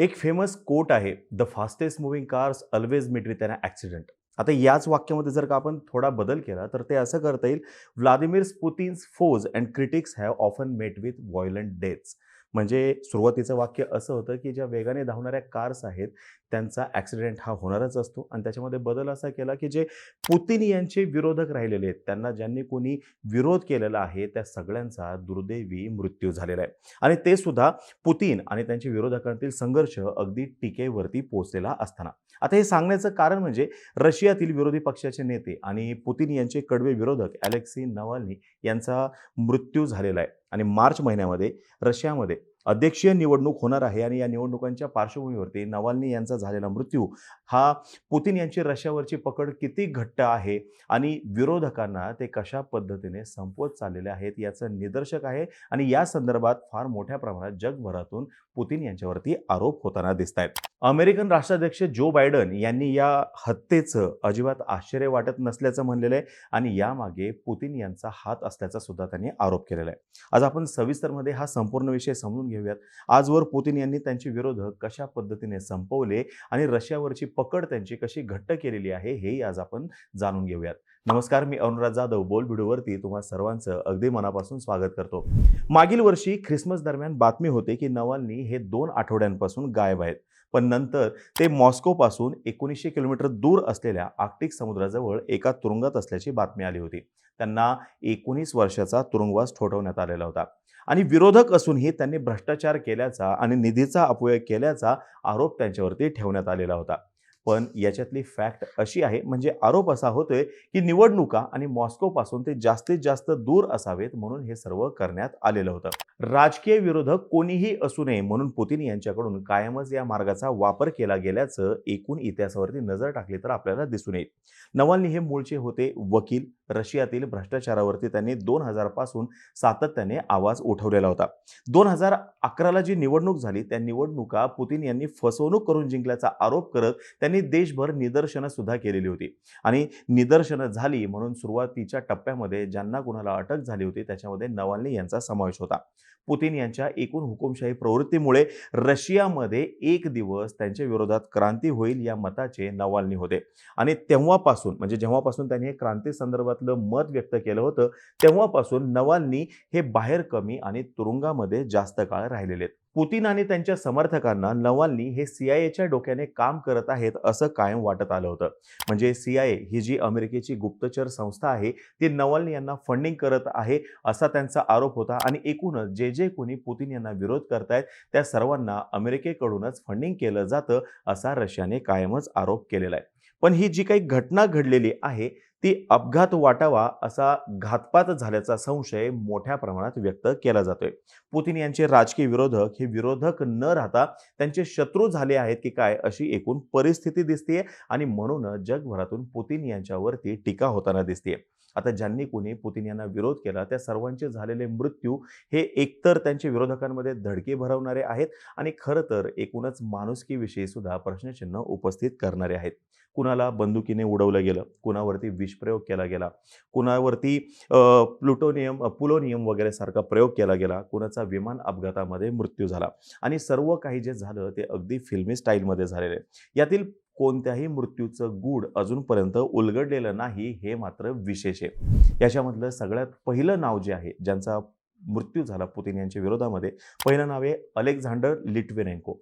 एक famous quote आहे the fastest moving cars always meet with an accident आता याच वाक्यामध्ये जर का आपण थोडा बदल केला तर ते असं करता येईल Vladimir Putin's foes and critics have often met with violent deaths म्हणजे सुरुवातीचं वाक्य असं होतं की ज्या वेगाने धावणाऱ्या कार्स आहेत त्यांचा ॲक्सिडेंट हा होणारच असतो. आणि त्याच्यामध्ये बदल असा केला की जे पुतीन यांचे विरोधक राहिलेले आहेत त्यांना ज्यांनी कोणी विरोध केलेला आहे त्या सगळ्यांचा दुर्दैवी मृत्यू झालेला आहे. आणि ते सुद्धा पुतीन आणि त्यांच्या विरोधकांतील संघर्ष अगदी टीकेवरती पोहोचलेला असताना. आता हे सांगण्याचं कारण म्हणजे रशियातील विरोधी पक्षाचे नेते आणि पुतीन यांचे कडवे विरोधक अलेक्सी नवाल्नी यांचा मृत्यू झालेला आहे. आणि मार्च महिन्यामध्ये रशियामध्ये अध्यक्षीय निवडणूक होणार आहे आणि या निवडणुकांच्या पार्श्वभूमीवरती नवाल्नी यांचा झालेला मृत्यू हा पुतीन यांची रशियावरची पकड किती घट्ट आहे आणि विरोधकांना ते कशा पद्धतीने संपवत चाललेले आहेत याचं निदर्शक आहे आणि या संदर्भात फार मोठ्या प्रमाणात जगभरातून पुतीन यांच्यावरती आरोप होताना दिसत आहेत अमेरिकन राष्ट्राध्यक्ष जो बायडन यांनी या हत्येचं अजिबात आश्चर्य वाटत नसल्याचं म्हणलेलं आहे आणि यामागे पुतीन यांचा हात असल्याचा सुद्धा त्यांनी आरोप केलेला आहे. आज आपण सविस्तरमध्ये हा संपूर्ण विषय समजून घेऊयात. आजवर पुतीन यांनी त्यांचे विरोधक कशा पद्धतीने संपवले आणि रशियावरची पकड त्यांची कशी घट्ट केलेली आहे हेही आज आपण जाणून घेऊयात. नमस्कार मी अनुराज जाधव बोल व्हिडिओवरती तुम्हा सर्वांचं अगदी मनापासून स्वागत करतो. मागील वर्षी ख्रिसमस दरम्यान बातमी होते की नवाल्नी हे दोन आठवड्यांपासून गायब आहेत. पण नंतर ते मॉस्कोपासून एकोणीसशे किलोमीटर दूर असलेल्या आर्क्टिक समुद्राजवळ एका तुरुंगात असल्याची बातमी आली होती. त्यांना एकोणीस वर्षाचा तुरुंगवास ठोठवण्यात आलेला होता. आणि विरोधक असूनही त्यांनी भ्रष्टाचार केल्याचा आणि निधीचा अपव्यय केल्याचा आरोप त्यांच्यावरती ठेवण्यात आलेला होता. पण याच्यातली फॅक्ट अशी आहे म्हणजे आरोप असा होतोय की निवडणुका आणि मॉस्कोपासून ते जास्तीत जास्त दूर असावेत म्हणून हे सर्व करण्यात आलेलं होतं. राजकीय विरोधक कोणीही असू नये म्हणून पुतीन यांच्याकडून कायमच या मार्गाचा वापर केला गेल्याचं एकूण इतिहासावरती नजर टाकली तर आपल्याला दिसून येईल. नवाल्नी हे मूळचे होते वकील रशियातील भ्रष्टाचारावरती त्यांनी दोन हजारपासून सातत्याने आवाज उठवलेला होता. दोन हजार अकराला जी निवडणूक झाली त्या निवडणुका पुतीन यांनी फसवणूक करून जिंकल्याचा आरोप करत त्यांनी देशभर निदर्शनं सुद्धा केलेली होती. आणि निदर्शनं झाली म्हणून सुरुवातीच्या टप्प्यामध्ये ज्यांना कुणाला अटक झाली होती त्याच्यामध्ये नवाल्नी यांचा समावेश होता. पुतीन यांच्या एकूण हुकुमशाही प्रवृत्तीमुळे रशियामध्ये एक दिवस त्यांच्या विरोधात क्रांती होईल या मताचे नवाल्नी होते. आणि तेव्हापासून म्हणजे जेव्हापासून त्यांनी क्रांती संदर्भात संदर्भातलं मत व्यक्त केलं होतं तेव्हापासून नवाल्नी हे बाहेर कमी आणि तुरुंगामध्ये जास्त काळ राहिलेले आहेत. पुतीन आणि त्यांच्या समर्थकांना नवाल्नी हे सीआयएच्या डोक्याने काम करत आहेत असं कायम वाटत आलं होतं. म्हणजे सीआयए ही जी अमेरिकेची गुप्तचर संस्था आहे ती नवाल्नी यांना फंडिंग करत आहे असा त्यांचा आरोप होता आणि एकूणच जे जे कोणी पुतीन यांना विरोध करतायत त्या सर्वांना अमेरिकेकडूनच फंडिंग केलं जातं असा रशियाने कायमच आरोप केलेला आहे. पण ही जी काही घटना घडलेली आहे ती अपघात वाटावा असा घातपात झाल्याचा संशय मोठ्या प्रमाणात व्यक्त केला जातोय. पुतीन यांचे राजकीय विरोधक हे विरोधक न राहता त्यांचे शत्रू झाले आहेत की काय अशी एकूण परिस्थिती दिसतेय आणि म्हणूनच जगभरातून पुतीन यांच्यावरती टीका होताना दिसतेय. आता ज्यांनी कोणी पुतीन यांना विरोध केला त्या सर्वांचे झालेले मृत्यू हे एकतर त्यांच्या विरोधकांमध्ये धडके भरवणारे आहेत आणि खरं तर एकूणच माणुसकीविषयी सुद्धा प्रश्नचिन्ह उपस्थित करणारे आहेत. कुणाला बंदुकीने उडवलं गेलं कुणावरती विषप्रयोग केला गेला कुणावरती प्लुटोनियम पुलोनियम वगैरे सारखा प्रयोग केला गेला कुणाचा विमान अपघातामध्ये मृत्यू झाला. आणि सर्व काही जे झालं ते अगदी फिल्मी स्टाईलमध्ये झालेले यातील कोणत्याही मृत्यूचं गूढ अजूनपर्यंत उलगडलेलं नाही हे मात्र विशेष आहे. याच्यामधलं सगळ्यात पहिलं नाव जे आहे ज्यांचा मृत्यू झाला पुतीन यांच्या विरोधामध्ये पहिलं नाव आहे अलेक्झांडर लिटवेनेंको.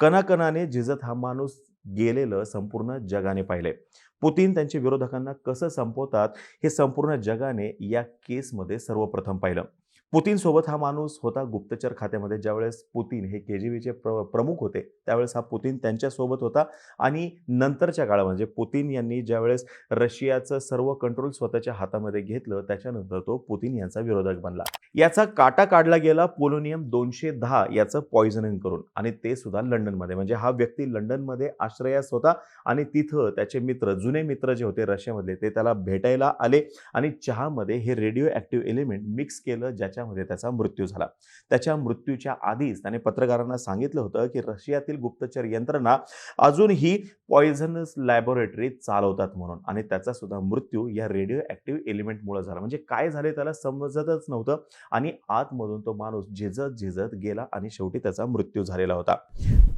कणाकणाने झिजत हा माणूस गेलेलं संपूर्ण जगाने पाहिले पुतीन त्यांच्या विरोधकांना कसं संपवतात हे संपूर्ण जगाने या केसमध्ये सर्वप्रथम पाहिलं. पुतीनसोबत हा माणूस होता गुप्तचर खात्यामध्ये. ज्यावेळेस पुतीन हे के जी बीचे प्र प्रमुख होते त्यावेळेस हा पुतीन त्यांच्यासोबत होता. आणि नंतरच्या काळामध्ये म्हणजे पुतीन यांनी ज्यावेळेस रशियाचं सर्व कंट्रोल स्वतःच्या हातामध्ये घेतलं त्याच्यानंतर तो पुतीन यांचा विरोधक बनला. याचा काटा काढला गेला पोलोनियम दोनशे दहा याचं पॉइझनिंग करून. आणि ते सुद्धा लंडनमध्ये. म्हणजे हा व्यक्ती लंडनमध्ये आश्रयास होता आणि तिथं त्याचे मित्र जुने मित्र जे होते रशियामधले ते त्याला भेटायला आले आणि चहामध्ये हे रेडिओ ॲक्टिव्ह एलिमेंट मिक्स केलं ज्याच्या मध्ये त्याचा मृत्यू झाला. त्याच्या मृत्यूच्या आधीच त्याने पत्रकारांना सांगितलं होतं की रशियातील गुप्तचर यंत्रणा अजूनही पॉइझनस लॅबोरेटरी चालवतात म्हणून आणि त्याचा सुद्धा मृत्यू या रेडिओ ॲक्टिव्ह एलिमेंटमुळे झाला. म्हणजे काय झाले त्याला समजतच नव्हतं आणि आतमधून तो माणूस झिजत झिजत गेला आणि शेवटी त्याचा मृत्यू झालेला होता.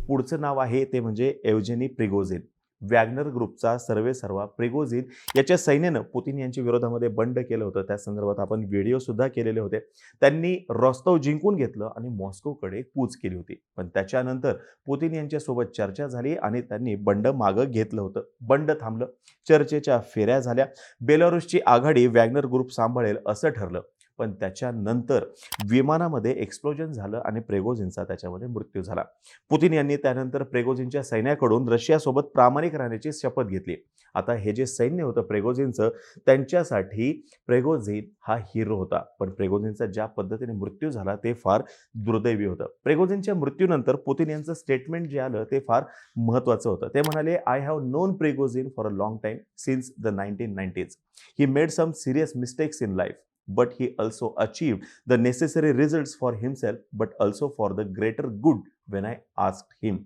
पुढचं नाव आहे ते म्हणजे एवजेनी प्रिगोझिन. वॅग्नर ग्रुपचा सर्वे सर्वा प्रिगोझिन याच्या सैन्यानं पुतीन यांच्या विरोधामध्ये बंड केलं होतं. त्या संदर्भात आपण व्हिडिओसुद्धा केलेले होते. त्यांनी रॉस्तव जिंकून घेतलं आणि मॉस्कोकडे कूच केली होती. पण त्याच्यानंतर पुतीन यांच्यासोबत चर्चा झाली आणि त्यांनी बंड मागं घेतलं होतं. बंड थांबलं. चर्चेच्या फेऱ्या झाल्या. बेलारुसची आघाडी वॅग्नर ग्रुप सांभाळेल असं ठरलं. पण त्याच्यानंतर विमानामध्ये एक्सप्लोजन झालं आणि प्रेगोझिनचा त्याच्यामध्ये मृत्यू झाला. पुतीन यांनी त्यानंतर प्रेगोझिनच्या सैन्याकडून रशियासोबत प्रामाणिक राहण्याची शपथ घेतली. आता हे जे सैन्य होतं प्रेगोझिनचं त्यांच्यासाठी प्रेगोझिन हा हिरो होता. पण प्रेगोझिनचा ज्या पद्धतीने मृत्यू झाला ते फार दुर्दैवी होतं. प्रेगोझिनच्या मृत्यूनंतर पुतीन यांचं स्टेटमेंट जे आलं ते फार महत्त्वाचं होतं. ते म्हणाले I have known Prigozhin for a long time since the nineteen nineties he made some serious mistakes in life but he also achieved the necessary results for himself but also for the greater good when I ask him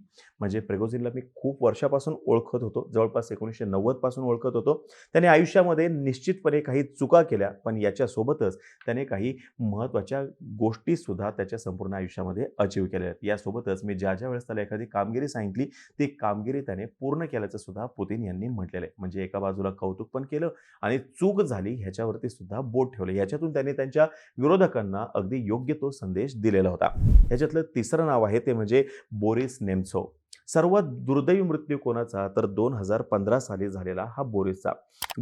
म्हणजे प्रेगोझिनला मी खूप वर्षापासून ओळखत होतो. जवळपास एकोणीसशे नव्वदपासून ओळखत होतो. त्याने आयुष्यामध्ये निश्चितपणे काही चुका केल्या पण याच्यासोबतच त्याने काही महत्त्वाच्या गोष्टीसुद्धा त्याच्या संपूर्ण आयुष्यामध्ये अचीव केल्या आहेत. यासोबतच मी ज्या ज्या वेळेस त्याला एखादी कामगिरी सांगितली ती कामगिरी त्याने पूर्ण केल्याचं सुद्धा पुतीन यांनी म्हटलेलं आहे. म्हणजे एका बाजूला कौतुक पण केलं आणि चूक झाली ह्याच्यावरती सुद्धा बोट ठेवलं. याच्यातून त्याने त्यांच्या विरोधकांना अगदी योग्य तो संदेश दिलेला होता. ह्याच्यातलं तिसरं नाव आहे ते म्हणजे म्हणजे बोरिस नेमसो. सर्वात दुर्दैवी मृत्यू कोणाचा? तर दोन हजार पंधरा साली झालेला हा बोरिसचा.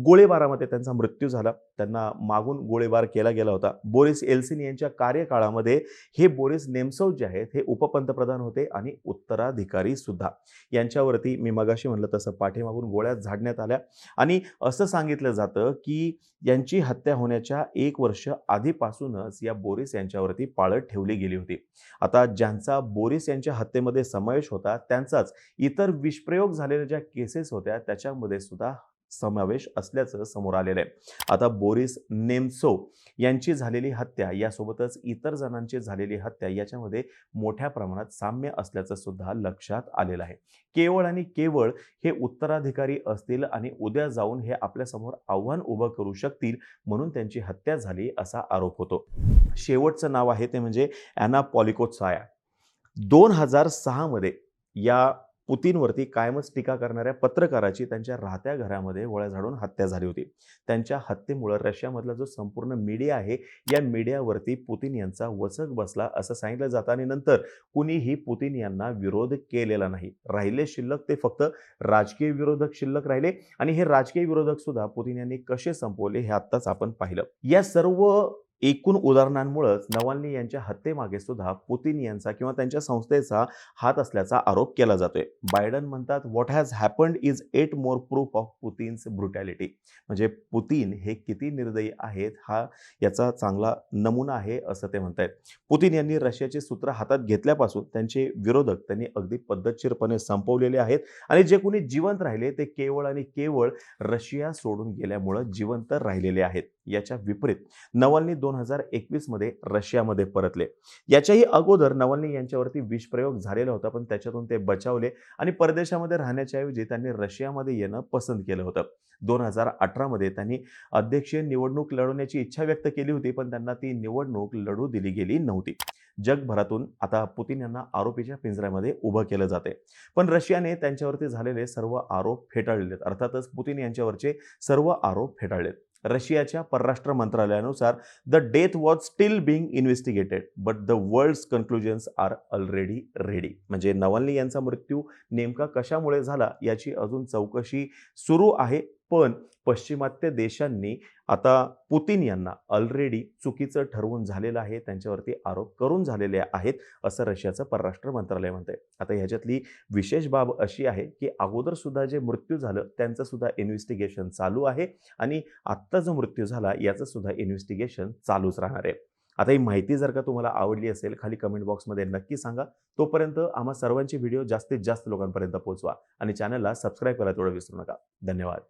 गोळीबारामध्ये त्यांचा मृत्यू झाला. त्यांना मागून गोळीबार केला गेला होता. बोरिस एल्सिन यांच्या कार्यकाळामध्ये हे बोरिस नेमसव जे आहेत हे उपपंतप्रधान होते आणि उत्तराधिकारी सुद्धा. यांच्यावरती मी मगाशी म्हणलं तसं पाठीमागून गोळ्या झाडण्यात आल्या. आणि असं सांगितलं जातं की यांची हत्या होण्याच्या एक वर्ष आधीपासूनच या बोरिस यांच्यावरती पाळत ठेवली गेली होती. आता ज्यांचा बोरिस यांच्या हत्येमध्ये समावेश होता त्यांचा त्यांचाच इतर विषप्रयोग झालेल्या ज्या केसेस होत्या त्याच्यामध्ये सुद्धा समावेश असल्याचं समोर आलेलं आहे. आता बोरिस नेमसो यांची झालेली हत्या यासोबतच इतर जणांची झालेली हत्या याच्यामध्ये मोठ्या प्रमाणात साम्य असल्याचं सुद्धा लक्षात आलेलं आहे. केवळ आणि केवळ हे उत्तराधिकारी असतील आणि उद्या जाऊन हे आपल्यासमोर आव्हान उभं करू शकतील म्हणून त्यांची हत्या झाली असा आरोप होतो. शेवटचं नाव आहे ते म्हणजे अॅना पॉलिकोत्साया दोन हजार सहामध्ये या पुतीनवरती कायमच टीका करणाऱ्या पत्रकाराची त्यांच्या राहत्या घरामध्ये गोळ्या झाडून हत्या झाली होती. त्यांच्या हत्येमुळं रशियामधला जो संपूर्ण मीडिया आहे या मीडियावरती पुतीन यांचा वचक बसला असं सांगितलं जातं आणि नंतर कुणीही पुतीन यांना विरोध केलेला नाही. राहिले शिल्लक ते फक्त राजकीय विरोधक शिल्लक राहिले आणि हे राजकीय विरोधक सुद्धा पुतीन यांनी कसे संपवले हे आत्ताच आपण पाहिलं. या सर्व एकूण उदाहरणांमुळेच नवाल्नी यांच्या हत्येमागे सुद्धा पुतीन यांचा किंवा त्यांच्या संस्थेचा हात असल्याचा आरोप केला जातोय. बायडन म्हणतात what has happened is yet more proof of Putin's brutality म्हणजे पुतीन हे किती निर्दयी आहेत हा याचा चांगला नमुना आहे असं ते म्हणत आहेत पुतीन यांनी रशियाचे सूत्र हातात घेतल्यापासून त्यांचे विरोधक त्यांनी अगदी पद्धतशीरपणे संपवलेले आहेत आणि जे कोणी जिवंत राहिले ते केवळ आणि केवळ रशिया सोडून गेल्यामुळं जिवंत राहिलेले आहेत. याच्या विपरीत नवाल्नी दोन दोन हजार एकवीसमध्ये रशियामध्ये परतले. याच्याही अगोदर नवलनी यांच्यावरती विषप्रयोग झालेला होता पण त्याच्यातून ते बचावले आणि परदेशामध्ये राहण्याच्या ऐवजी त्यांनी रशियामध्ये येणं पसंत केलं होतं. दोन हजार अठरामध्ये त्यांनी अध्यक्षीय निवडणूक लढवण्याची इच्छा व्यक्त केली होती पण त्यांना ती निवडणूक लढू दिली गेली नव्हती. जगभरातून आता पुतीन यांना आरोपीच्या पिंजऱ्यामध्ये उभं केलं जाते पण रशियाने त्यांच्यावरती झालेले सर्व आरोप फेटाळलेत. अर्थातच पुतीन यांच्यावरचे सर्व आरोप फेटाळलेत. रशियाच्या परराष्ट्र मंत्रालयानुसार the death was still being investigated but the world's conclusions are already ready म्हणजे नवलनी यांचा मृत्यू नेमका कशामुळे झाला याची अजून चौकशी सुरू आहे. पण पश्चिमात्य देशांनी आता पुतीन यांना ऑलरेडी चुकीचं ठरवून झालेलं आहे त्यांच्यावरती आरोप करून झालेले आहेत असं रशियाचं परराष्ट्र मंत्रालय म्हणतंय. आता ह्याच्यातली विशेष बाब अशी आहे की अगोदर सुद्धा जे मृत्यू झालं त्यांचं सुद्धा इन्व्हेस्टिगेशन चालू आहे आणि आत्ता जो मृत्यू झाला याचं सुद्धा इन्व्हेस्टिगेशन चालूच राहणार आहे. आता ही माहिती जर का तुम्हाला आवडली असेल खाली कमेंट बॉक्समध्ये नक्की सांगा. तोपर्यंत आम्हा सर्वांचे व्हिडिओ जास्तीत जास्त लोकांपर्यंत पोहोचवा आणि चॅनलला सबस्क्राईब करायला तेवढं विसरू नका. धन्यवाद.